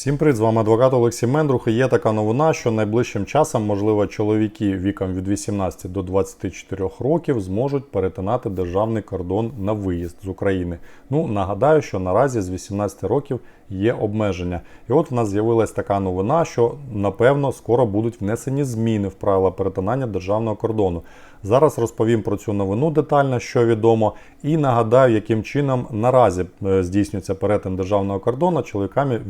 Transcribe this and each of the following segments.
Всім привіт, з вами адвокат Олексій Мендрух. І є така новина, що найближчим часом, можливо, чоловіки віком від 18 до 24 років зможуть перетинати державний кордон на виїзд з України. Ну, нагадаю, що наразі з 18 років є обмеження. І от в нас з'явилась така новина, що напевно скоро будуть внесені зміни в правила перетинання державного кордону. Зараз розповім про цю новину детально, що відомо, і нагадаю, яким чином наразі е, здійснюється перетин державного кордону чоловіками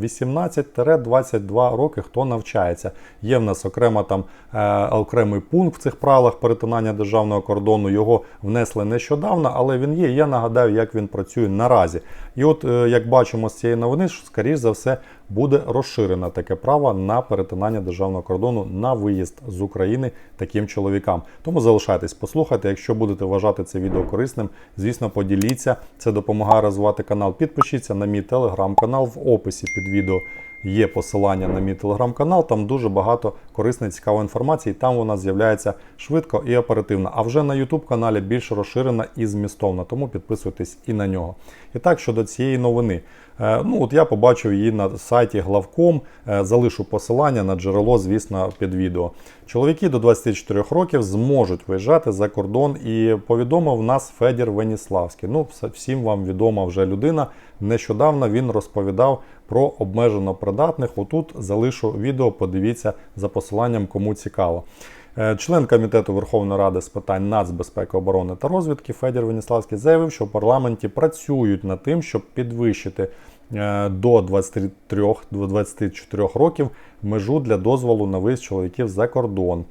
18-22 роки, хто навчається. Є в нас окрема там е, окремий пункт в цих правилах перетинання державного кордону. Його внесли нещодавно, але він є. Я нагадаю, як він працює наразі. І от, е, як бачимо з цієї новини, що скоріш за все буде розширено таке право на перетинання державного кордону на виїзд з України таким чоловікам. Тому залишайтесь, послухайте. Якщо будете вважати це відео корисним, звісно, поділіться. Це допомагає розвивати канал. Підпишіться на мій телеграм-канал в описі під відео. Є посилання на мій телеграм-канал, там дуже багато корисної цікавої інформації. Там вона з'являється швидко і оперативно. А вже на YouTube каналі більш розширена і змістовна, тому підписуйтесь і на нього. І так, щодо цієї новини. Е, Ну, от я побачив її на сайті главком. Е, Залишу посилання на джерело, звісно, під відео. Чоловіки до 24 років зможуть виїжджати за кордон і повідомив нас Федір Веніславський. Ну, всім вам відома вже людина. Нещодавно він розповідав про обмежено придатних. Отут залишу відео, подивіться за посиланням, кому цікаво. Е, Член комітету Верховної Ради з питань нацбезпеки, оборони та розвідки Федір Веніславський заявив, що в парламенті працюють над тим, щоб підвищити е, до 23-24 років межу для дозволу на виїзд чоловіків за кордон.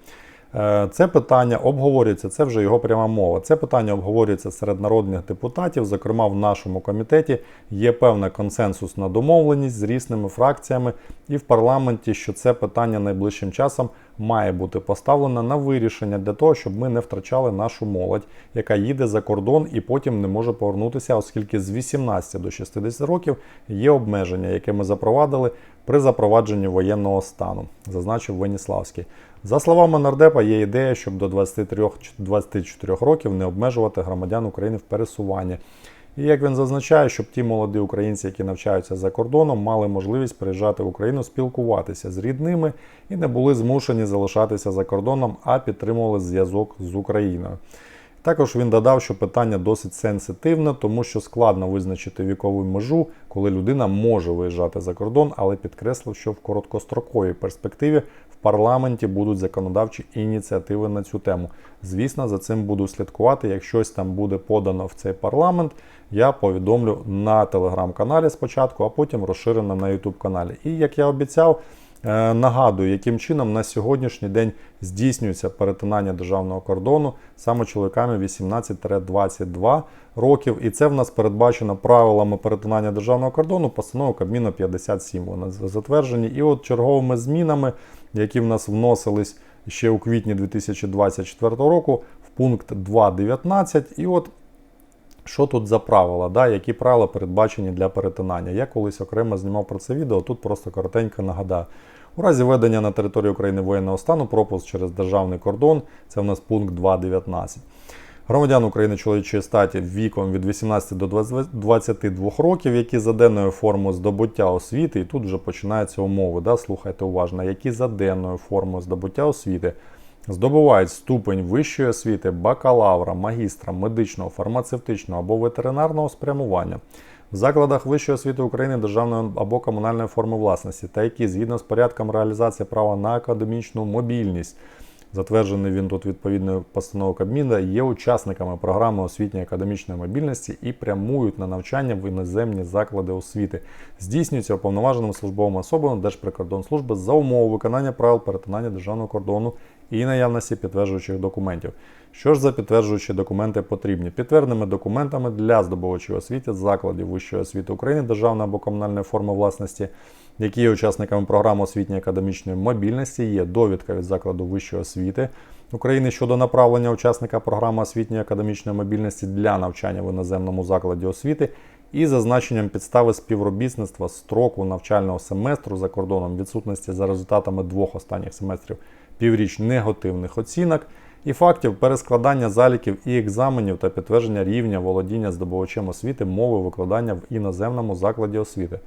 Е, Це питання обговорюється, це вже його пряма мова. Це питання обговорюється серед народних депутатів. Зокрема, в нашому комітеті є певна консенсусна домовленість з різними фракціями і в парламенті, що це питання найближчим часом має бути поставлено на вирішення для того, щоб ми не втрачали нашу молодь, яка їде за кордон і потім не може повернутися, оскільки з 18 до 60 років є обмеження, яке ми запровадили при запровадженні воєнного стану, зазначив Веніславський. За словами нардепа, є ідея, щоб до 23-24 років не обмежувати громадян України в пересуванні. І як він зазначає, щоб ті молоді українці, які навчаються за кордоном, мали можливість приїжджати в Україну, спілкуватися з рідними і не були змушені залишатися за кордоном, а підтримували зв'язок з Україною. Також він додав, що питання досить сенситивне, тому що складно визначити вікову межу, коли людина може виїжджати за кордон, але підкреслив, що в короткостроковій перспективі парламенті будуть законодавчі ініціативи на цю тему. Звісно, за цим буду слідкувати. Як щось там буде подано в цей парламент, я повідомлю на телеграм-каналі спочатку, а потім розширено на ютуб каналі. І як я обіцяв. Е, Нагадую, яким чином на сьогоднішній день здійснюється перетинання державного кордону саме чоловіками 18-22 років. І це в нас передбачено правилами перетинання державного кордону постанови Кабміну 57. Вони затверджені. І от черговими змінами, які в нас вносились ще у квітні 2024 року, в пункт 2.19. І от що тут за правила, да, які правила передбачені для перетинання. Я колись окремо знімав про це відео, тут просто коротенько нагадаю. У разі введення на території України воєнного стану пропуск через державний кордон, це в нас пункт 2.19. Громадян України чоловічої статі віком від 18 до 22 років, які за денною формою здобуття освіти, і тут вже починаються умови, да, слухайте уважно, які за денною формою здобуття освіти здобувають ступень вищої освіти бакалавра, магістра, медичного, фармацевтичного або ветеринарного спрямування в закладах вищої освіти України державної або комунальної форми власності, та які згідно з порядком реалізації права на академічну мобільність. Затверджений він тут відповідною постановою Кабміна, є учасниками програми освітньої академічної мобільності і прямують на навчання в іноземні заклади освіти. Здійснюється уповноваженими службовими особами Держприкордонслужби за умови виконання правил перетинання державного кордону і наявності підтверджуючих документів. Що ж за підтверджуючі документи потрібні? Підтверденими документами для здобувачів освіти закладів вищої освіти України державної або комунальної форми власності, які є учасниками програми освітньої академічної мобільності, є довідка від закладу вищої освіти України щодо направлення учасника програми освітньої академічної мобільності для навчання в іноземному закладі освіти і зазначенням підстави співробітництва строку навчального семестру за кордоном відсутності за результатами двох останніх семестрів півріч негативних оцінок і фактів перескладання заліків і екзаменів та підтвердження рівня володіння здобувачем освіти мови викладання в іноземному закладі освіти.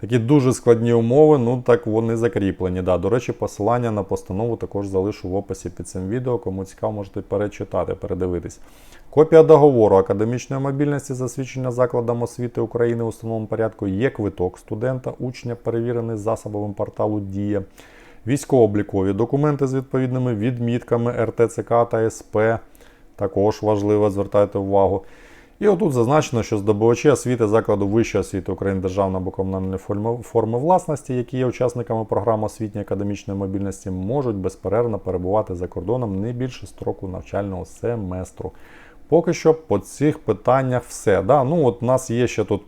Такі дуже складні умови, ну так вони закріплені. Да. До речі, посилання на постанову також залишу в описі під цим відео. Кому цікаво, можете перечитати, передивитись. Копія договору академічної мобільності засвідчення закладом освіти України у встановленому порядку є квиток студента, учня, перевірений засобами порталу Дія, військово-облікові документи з відповідними відмітками РТЦК та СП. Також важливо, звертайте увагу. І отут зазначено, що здобувачі освіти закладу вищої освіти України державної або комунальної форми, власності, які є учасниками програми освітньої академічної мобільності, можуть безперервно перебувати за кордоном не більше строку навчального семестру. Поки що по цих питаннях все. Да? Ну, от у нас є ще тут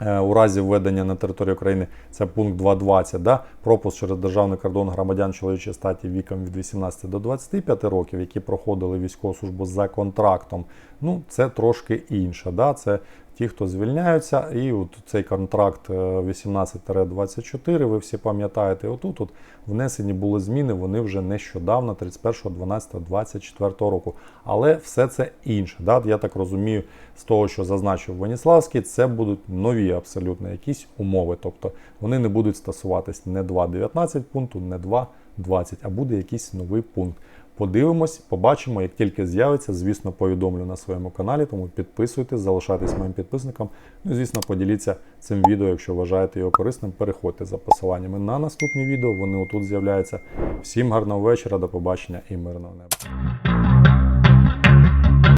у разі введення на територію України це пункт 2.20, да? пропуск через державний кордон громадян чоловічої статі віком від 18 до 25 років, які проходили військову службу за контрактом. Ну, це трошки інше. Да? Це ті, хто звільняються, і от цей контракт е, 18-24, ви всі пам'ятаєте, отут от внесені були зміни, вони вже нещодавно, 31.12.24 року. Але все це інше. Да? Я так розумію, з того, що зазначив Веніславський, це будуть нові абсолютно якісь умови. Тобто вони не будуть стосуватись не 2.19 пункту, не 2.20, а буде якийсь новий пункт. Подивимось, побачимо, як тільки з'явиться, звісно, повідомлю на своєму каналі, тому підписуйтесь, залишайтесь моїм підписником. Ну звісно, поділіться цим відео, якщо вважаєте його корисним. Переходьте за посиланнями на наступні відео. Вони отут з'являються. Всім гарного вечора, до побачення і мирного неба.